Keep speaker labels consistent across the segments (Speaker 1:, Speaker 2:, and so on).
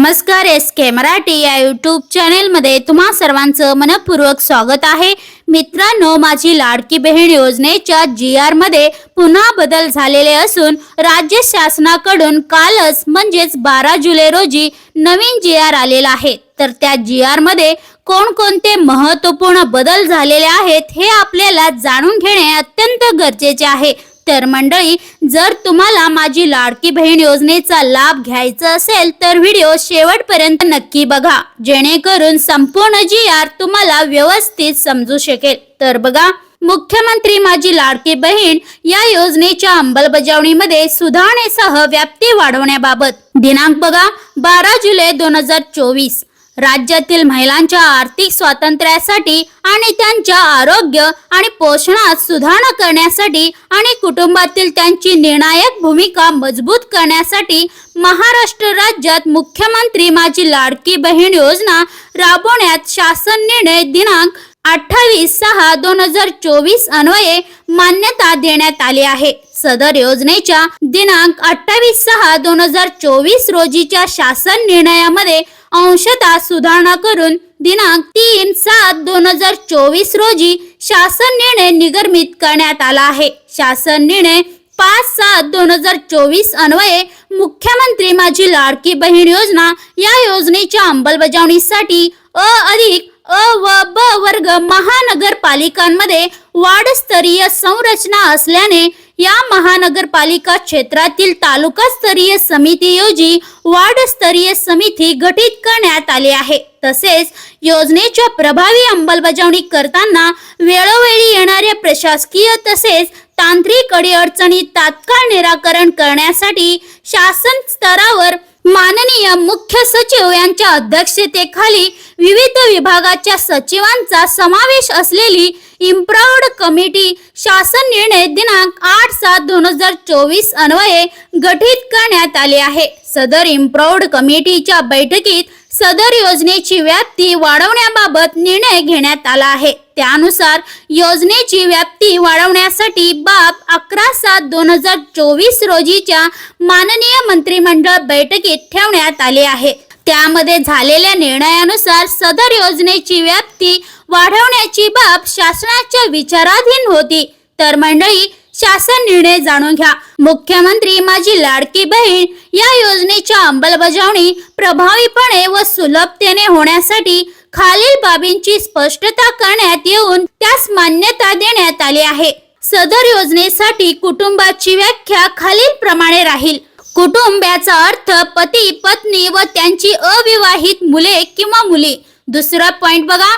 Speaker 1: नमस्कार एस के मराठी या यूट्यूब चॅनेलमध्ये तुम्हा सर्वांचं मनपूर्वक स्वागत आहे. मित्रांनो माझी लाडकी बहीण योजनेच्या जी आरमध्ये पुन्हा बदल झालेले असून राज्य शासनाकडून कालच म्हणजेच बारा जुलै रोजी नवीन जी आर आलेला आहे. तर त्या जी आरमध्ये कोणकोणते महत्त्वपूर्ण बदल झालेले आहेत हे आपल्याला जाणून घेणे अत्यंत गरजेचे आहे. तर मंडळी जर तुम्हाला माझी लाडकी बहीण योजनेचा लाभ घ्यायचा असेल तर व्हिडिओ शेवटपर्यंत नक्की बघा. जेणेकरून संपूर्ण जी आर तुम्हाला व्यवस्थित समजू शकेल. तर बघा मुख्यमंत्री माझी लाडकी बहीण या योजनेच्या अंमलबजावणीमध्ये सुधारणेसह व्याप्ती वाढवण्याबाबत. दिनांक बघा बारा जुलै दोन हजार चोवीस. राज्यातील महिलांच्या आर्थिक स्वातंत्र्यासाठी आणि त्यांच्या आरोग्य आणि पोषणात सुधारणा करण्यासाठी आणि कुटुंबातील त्यांची निर्णायक भूमिका मजबूत करण्यासाठी महाराष्ट्र राज्यात मुख्यमंत्री माझी लाडकी बहीण योजना राबवण्यात शासन निर्णय दिनांक अठ्ठावीस सहा दोन हजार चोवीस अन्वये मान्यता देण्यात आली आहे. सदर योजनेच्या दिनांक अठ्ठावीस सहा दोन हजार चोवीस रोजीच्या शासन निर्णयामध्ये अंशतः सुधारणा करून दिनांक तीन सात दोन हजार चोवीस रोजी शासन निर्णय निगर्मित करण्यात आला आहे. शासन निर्णय पाच सात दोन हजार चोवीस अन्वये मुख्यमंत्री माझी लाडकी बहीण योजना या योजनेच्या अंमलबजावणीसाठी अ अधिक अ व ब वर्ग महानगरपालिकांमध्ये वाढस्तरीय संरचना असल्याने या महानगरपालिका क्षेत्रातील तालुकास्तरीय समितीयोजी वार्डस्तरीय समिती गठीत करण्यात आली आहे. तसेच योजनेच्या प्रभावी अंमलबजावणी करताना वेळोवेळी येणाऱ्या प्रशासकीय तसेच तांत्रिक अडीअडचणी तात्काळ निराकरण करण्यासाठी शासन स्तरावर माननीय मुख्य सचिव यांच्या अध्यक्षतेखाली विविध विभागाच्या सचिवांचा समावेश असलेली इम्प्रॉड कमिटी शासन निर्णय दिनांक आठ सात दोन हजार चोवीस अन्वये गठीत करण्यात आले आहे. सदर इम्प्रॉड कमिटीच्या बैठकीत सदर योजनेची व्याप्ती वाढवण्याबाबत निर्णय घेण्यात आला आहे. त्यानुसार योजनेची व्याप्ती वाढवण्यासाठी बाब अकरा सात दोन हजार चोवीस रोजीच्या माननीय मंत्रिमंडळ बैठकीत ठेवण्यात आले आहे. त्यामध्ये झालेल्या निर्णयानुसार सदर योजनेची व्याप्ती वाढवण्याची बाब शासनाच्या विचाराधीन होती. तर मंडळी शासन निर्णय जाणून घ्या. मुख्यमंत्री माझी लाडकी बहीण या योजनेच्या अंमलबजावणी प्रभावीपणे व सुलभतेने होण्यासाठी खालील बाबींची स्पष्टता करण्यात येऊन त्यास मान्यता देण्यात आली आहे. सदर योजनेसाठी कुटुंबाची व्याख्या खालील प्रमाणे राहील. कुटुंबाचा अर्थ पती पत्नी व त्यांची अविवाहित मुले किंवा मुली. दुसरा पॉइंट बघा.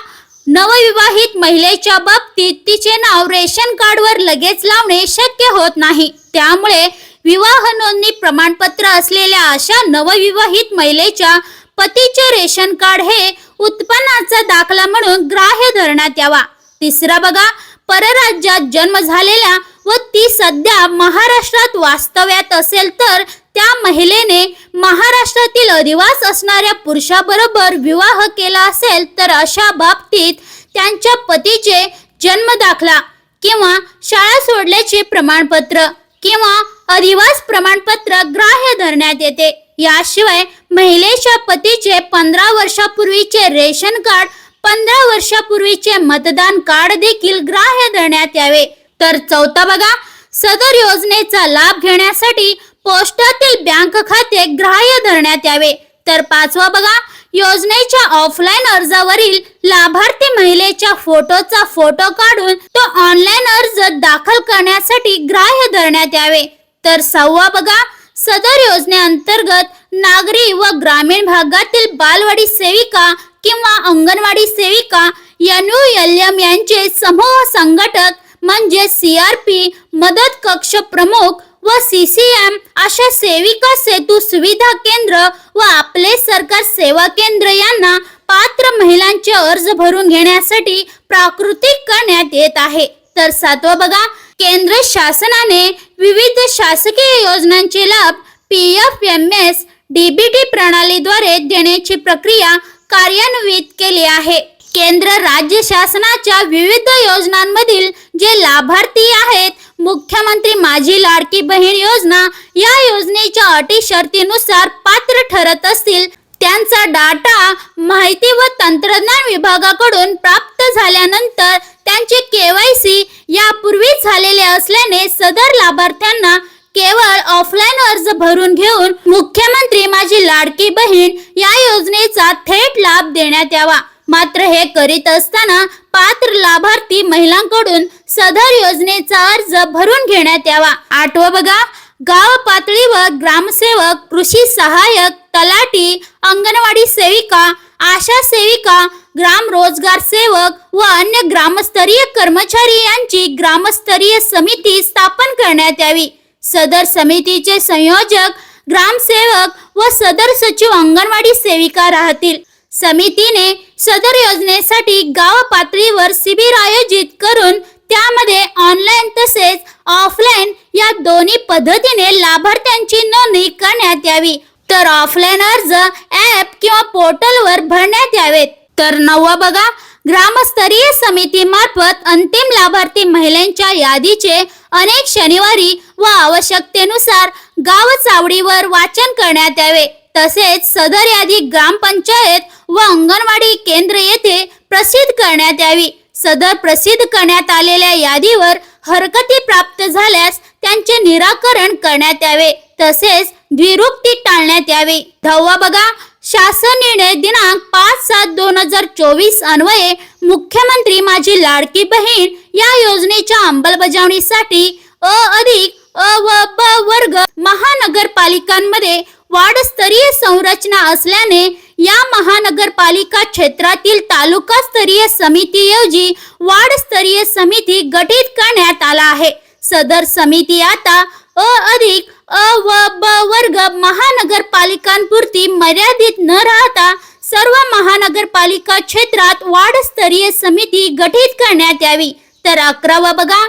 Speaker 1: नवविवाहित महिलेच्या बाबतीत तिचे नाव रेशन कार्डवर लगेच लावणे शक्य होत नाही. त्यामुळे विवाह नोंदणी प्रमाणपत्र असलेल्या अशा नवविवाहित महिलेच्या पतीचे रेशन कार्ड हे उत्पन्नाचा दाखला म्हणून ग्राह्य धरण्यात यावा. तिसरा बघा. परराज्यात जन्म झालेल्या व ती सध्या महाराष्ट्रात वास्तव्यात असेल तर त्या महिलेने महाराष्ट्रातील अधिवास असणाऱ्या पुरुषाबरोबर विवाह केला असेल तर अशा बाबतीत त्यांच्या पतीचे जन्म दाखला किंवा शाळा सोडल्याचे प्रमाणपत्र किंवा अधिवास प्रमाणपत्र ग्राह्य धरण्यात येते. याशिवाय महिलेच्या पतीचे पंधरा वर्षापूर्वीचे रेशन कार्ड पंधरा वर्षापूर्वीचे मतदान कार्ड देखील ग्राह्य धरण्यात यावे. तर चौथा बघा सदर योजनेचा लाभ घेण्यासाठी पोस्टातील बँक खाते ग्राह्य धरण्यात यावे. तर पाचवा बघा योजनेच्या ऑफलाईन अर्जावरील लाभार्थी महिलेच्या फोटोचा फोटो काढून तो ऑनलाईन अर्ज दाखल करण्यासाठी ग्राह्य धरण्यात यावे. तर सहावा बघा सदर योजनेअंतर्गत नागरी व ग्रामीण भागातील बालवाडी सेविका किंवा अंगणवाडी सेविका एम यांचे समूह संघटक म्हणजे सीआरपी मदत कक्ष प्रमुख व सीसीएम अशा सेविका सेतू सुविधा केंद्र व आपले सरकार सेवा केंद्र यांना पात्र महिलांचे अर्ज भरून घेण्यासाठी प्राकृतिक करण्यात येत आहे. तर सातवा बघा केंद्र शासनाने विविध शासकीय योजनांचे लाभ P F M S DBT प्रणालीद्वारे देण्याची प्रक्रिया कार्यान्वित केली आहे. केंद्र राज्य शासनाच्या विविध योजनांमधील जे लाभार्थी आहेत मुख्यमंत्री माझी लाडकी बहीण योजना या योजनेच्या अटी शर्तीनुसार पात्र ठरत असतील त्यांचा डाटा माहिती व तंत्रज्ञान विभागाकडून प्राप्त झाल्यानंतर त्यांचे केवायसी यापूर्वी झालेले असल्याने सदर लाभार्थ्यांना केवळ ऑफलाईन अर्ज भरून घेऊन मुख्यमंत्री माझी लाडकी बहीण या योजनेचा थेट लाभ देण्यात यावा. मात्र हे करीत असताना पात्र लाभार्थी महिलांकडून सदर योजनेचा अर्ज भरून घेण्यात यावा. आठव बघा गाव पातळीवर ग्रामसेवक कृषी सहाय्यक तलाठी अंगणवाडी सेविका आशा सेविका ग्राम रोजगार सेवक व अन्य ग्रामस्तरीय कर्मचारी यांची ग्रामस्तरीय समिती स्थापन करण्यात यावी. सदर समितीचे संयोजक ग्रामसेवक व सदर सचिव अंगणवाडी सेविका राहतील. समितीने सदर योजनेसाठी गाव पातळीवर शिबिर आयोजित करून त्यामध्ये ऑनलाईन तसेच ऑफलाईन या दोन्ही पद्धतीने लाभार्थ्यांची नोंदणी करण्यात यावी. तर ऑफलाईन अर्ज ऍप किंवा पोर्टलवर भरण्यात यावेत. तर नववा बघा ग्रामस्तरीय समितीमार्फत अंतिम लाभार्थी महिलांच्या यादीचे अनेक शनिवारी व आवश्यकतेनुसार गाव चावडीवर वाचन करण्यात यावे. तसेच सदर यादी ग्रामपंचायत व अंगणवाडी केंद्र येथे प्रसिद्ध करण्यात यावी. सदर प्रसिद्ध करण्यात आलेल्या यादीवर हरकती प्राप्त झाल्यास त्यांचे निराकरण करण्यात यावे. तसेच द्विरुक्ती टाळण्यात यावी. दहावा बघा. शासन निर्णय दिनांक पाच सात दोन हजार चोवीस अन्वये मुख्यमंत्री माझी लाडकी बहीण या योजनेच्या अंमलबजावणीसाठी अ अधिक अ व ब वर्ग महानगरपालिकांमध्ये वाढस्तरीय संरचना असल्याने या महानगरपालिका क्षेत्रातील तालुकास्तरीय समितीऐवजी वाढस्तरीय समिती गठीत करण्यात आला आहे. सदर समिती आता अ अधिक अ व ब वर्ग महानगरपालिकांपुरती मर्यादित न राहता सर्व महानगरपालिका क्षेत्रात वाढस्तरीय समिती गठीत करण्यात यावी. तर अकरावा बघा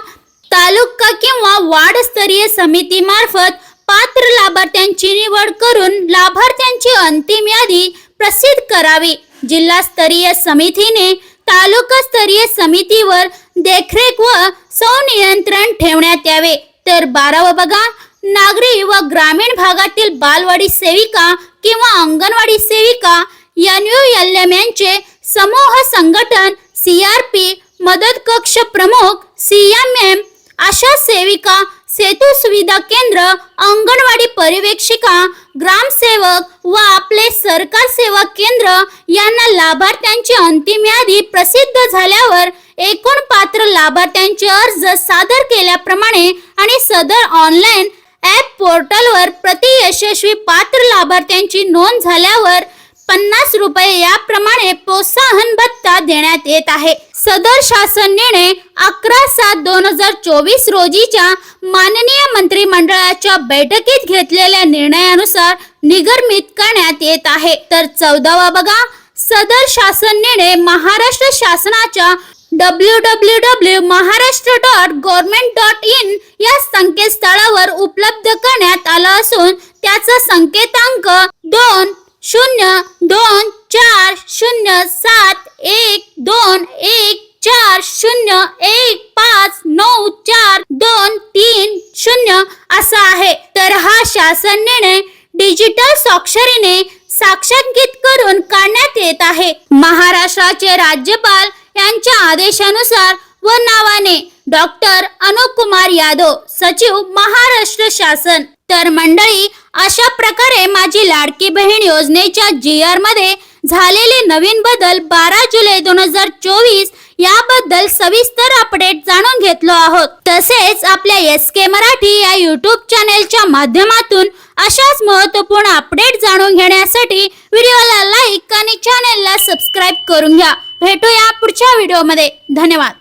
Speaker 1: तालुका किंवा वाढस्तरीय समितीमार्फत पात्र लाभार्थ्यांची निवड करून लाभार्थ्यांची अंतिम यादी प्रसिद्ध करावी. जिल्हास्तरीय समितीने तालुकास्तरीय समितीवर देखरेख व संनियंत्रण ठेवण्यात यावे. तर बारावं बघा. नागरी व ग्रामीण भागातील बालवाडी सेविका किंवा अंगणवाडी सेविका एन यांचे समूह संघटन सीआरपी मदत कक्ष प्रमुख सीएमएम अशा सेविका सेतू सुविधा केंद्र अंगणवाडी पर्यवेक्षिका ग्रामसेवक व आपले सरकार सेवा केंद्र यांना लाभार्थ्यांची अंतिम यादी प्रसिद्ध झाल्यावर एकूण पात्र लाभार्थ्यांचे अर्ज सादर केल्याप्रमाणे आणि सदर ऑनलाईन ॲप पोर्टलवर प्रति यशस्वी पात्र लाभार्थ्यांची नोंद झाल्यावर पन्नास रुपये याप्रमाणे प्रोत्साहन भत्ता देण्यात येत आहे. सदर शासन निर्णय अकरा सात दोन हजार चोवीस रोजीच्या माननीय मंत्रिमंडळाच्या बैठकीत घेतलेल्या निर्णयानुसार निगर्मित करण्यात येत आहे. तर चौदावा बघा. सदर शासन निर्णय महाराष्ट्र शासनाच्या W W W Maharashtra dot government dot in या संकेतस्थळावर उपलब्ध करण्यात आला असून त्याचा संकेतांक दोन शून्य दोन एक चार शून्य एक पाच नऊ चार दोन तीन शून्य असा आहे. तर हा शासन निर्णय डिजिटल स्वाक्षरीने साक्षांकित करून काढण्यात येत आहे. महाराष्ट्राचे राज्यपाल यांच्या आदेशानुसार व नावाने डॉक्टर अनुप कुमार यादव सचिव महाराष्ट्र शासन. तर मंडळी अशा प्रकारे माझी लाडकी बहीण योजनेच्या जी आरमध्ये झालेले नवीन बदल बारा जुलै दोन हजार चोवीस याबद्दल सविस्तर अपडेट जाणून घेतलो आहोत. तसेच आपल्या एस के मराठी या युट्यूब चॅनेलच्या माध्यमातून अशाच महत्त्वपूर्ण अपडेट जाणून घेण्यासाठी व्हिडिओला लाईक आणि चॅनेलला सबस्क्राईब करून घ्या. भेटूया पुढच्या व्हिडिओमध्ये धन्यवाद.